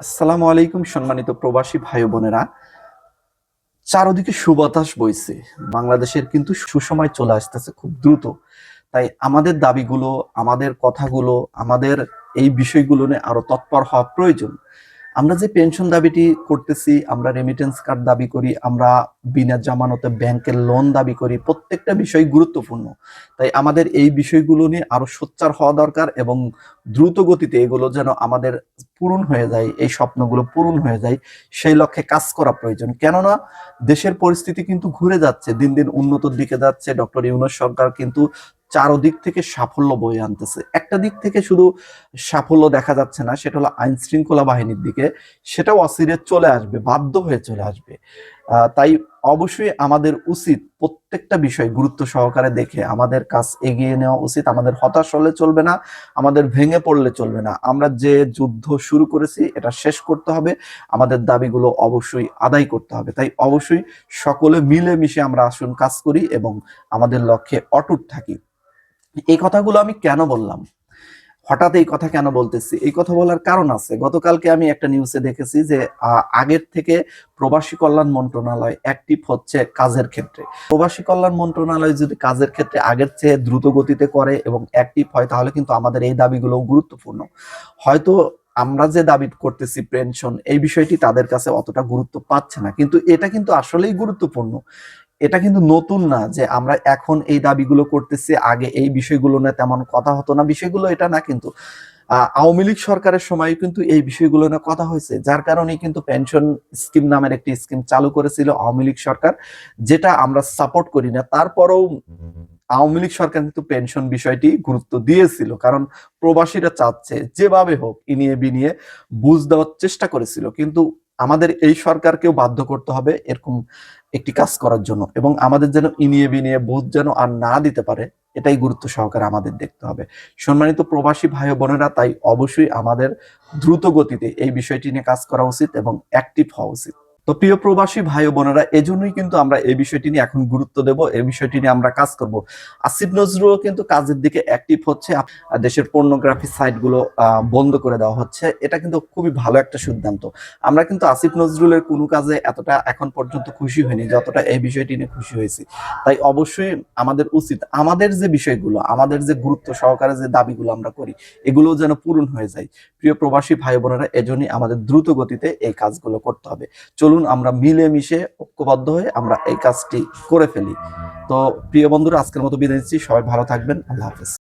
আসসালামু আলাইকুম সম্মানিত প্রবাসী ভাই বোনেরা। চারদিকে সুবাতাস বইছে। বাংলাদেশের কিন্তু সুসময় চলে আসতেছে খুব দ্রুত। তাই আমাদের দাবিগুলো, আমাদের কথাগুলো, আমাদের এই বিষয়গুলো নিয়ে আরও তৎপর হওয়া প্রয়োজন। আমরা যে পেনশন দাবিটি করতেছি, আমরা রেমিটেন্স কার্ড দাবি করি, আমরা বিনা জামানতে ব্যাংকের লোন দাবি করি, প্রত্যেকটা বিষয় গুরুত্বপূর্ণ। তাই আমাদের এই বিষয়গুলো নিয়ে আরও সোচ্চার হওয়া দরকার এবং দ্রুত গতিতে এগুলো যেন আমাদের পূরণ হয়ে যায়, এই স্বপ্নগুলো পূরণ হয়ে যায়, সেই লক্ষ্যে কাজ করা প্রয়োজন। কেননা, দেশের পরিস্থিতি কিন্তু ঘুরে যাচ্ছে, দিন দিন উন্নতর দিকে যাচ্ছে, ডক্টর ইউনুস সরকার কিন্তু চারদিক থেকে সাফল্য বয়ে আনতেছে। একটা দিক থেকে শুধু সাফল্য দেখা যাচ্ছে না, সেটা হলো আইন শৃঙ্খলা বাহিনীর দিকে, সেটাও অচিরে চলে আসবে, বাধ্য হয়ে চলে আসবে। তাই অবশ্যই আমাদের উচিত প্রত্যেকটা বিষয় গুরুত্ব সহকারে দেখে, আমাদের কাজ এগিয়ে নেওয়া উচিত, আমাদের হতাশ হলে চলবে না, আমাদের ভেঙে পড়লে চলবে না। আমরা যে যুদ্ধ শুরু করেছি, এটা শেষ করতে হবে, আমাদের দাবিগুলো অবশ্যই আদায় করতে হবে। তাই অবশ্যই সকলে মিলেমিশে আমরা আসুন কাজ করি এবং আমাদের লক্ষ্যে অটুট থাকি। এই কথাগুলো আমি কেন বললাম? হঠাৎ এই কথা কেন বলতেছি? এই কথা বলার কারণ আছে। গতকালকে আমি একটা নিউজে দেখেছি যে আগের থেকে প্রবাসী কল্যাণ মন্ত্রণালয় অ্যাক্টিভ হচ্ছে কাজের ক্ষেত্রে। প্রবাসী কল্যাণ মন্ত্রণালয় যদি কাজের ক্ষেত্রে আগের চেয়ে দ্রুত গতিতে করে এবং অ্যাক্টিভ হয়, তাহলে কিন্তু আমাদের এই দাবিগুলো গুরুত্বপূর্ণ। হয়তো আমরা যে দাবি করতেছি পেনশন এই বিষয়টি তাদের কাছে অতটা গুরুত্ব পাচ্ছে না। কিন্তু এটা কিন্তু আসলেই গুরুত্বপূর্ণ। এটা কিন্তু নতুন না যে আমরা এখন এই দাবিগুলো করতেছি, আগে এই বিষয়গুলো নিয়ে তেমন কথা হতো না। বিষয়গুলো এটা না কিন্তু আওয়ামী লীগ সরকারের সময় কিন্তু এই বিষয়গুলো নিয়ে কথা হয়েছে। যার কারণে কিন্তু পেনশন স্কিম নামের একটি স্কিম চালু করেছিল আওয়ামী লীগ সরকার, যেটা আমরা সাপোর্ট করি না। তারপরেও আওয়ামী লীগ সরকার কিন্তু পেনশন বিষয়টি গুরুত্ব দিয়েছিল, কারণ প্রবাসীরা চাচ্ছে যেভাবে হোক ইনিয়ে বিনিয়ে বুঝ দেওয়ার চেষ্টা করেছিল। কিন্তু আমাদের এই সরকারকেও বাধ্য করতে হবে এরকম একটি কাজ করার জন্য এবং আমাদের যেন ইনিয়ে বিনিয়ে বোধ যেন আর না দিতে পারে, এটাই গুরুত্ব সহকারে আমাদের দেখতে হবে। সম্মানিত প্রবাসী ভাই বোনেরা, তাই অবশ্যই আমাদের দ্রুত গতিতে এই বিষয়টি নিয়ে কাজ করা উচিত এবং অ্যাক্টিভ হওয়া উচিত। তো প্রিয় প্রবাসী ভাই বোনেরা, এজন্যই কিন্তু আমরা এই বিষয়টি নিয়ে এখন গুরুত্ব দেব, এই বিষয়টি নিয়ে আমরা কাজ করব। আসিফ নজরুলও কিন্তু কাজের দিকে অ্যাক্টিভ হচ্ছে দেশের পর্নোগ্রাফি সাইটগুলো বন্ধ করে দেওয়া হচ্ছে। এটা কিন্তু খুবই ভালো একটা সিদ্ধান্ত। আমরা কিন্তু আসিফ নজরুলের কোনো কাজে এতটা এখন পর্যন্ত খুশি হয়নি যতটা এই বিষয়টি নিয়ে খুশি হয়েছি। তাই অবশ্যই আমাদের উচিত, আমাদের যে বিষয়গুলো, আমাদের যে গুরুত্ব সহকারে যে দাবিগুলো আমরা করি এগুলো যেন পূরণ হয়ে যায়। প্রিয় প্রবাসী ভাই বোনেরা, এজন্যই আমাদের দ্রুত গতিতে এই কাজগুলো করতে হবে। চলুন আমরা মিলেমিশে ঐক্যবদ্ধ হয়ে আমরা এই কাজটি করে ফেলি। তো প্রিয় বন্ধুরা, আজকের মতো বিদায় নিচ্ছি। সবাই ভালো থাকবেন। আল্লাহ হাফেজ।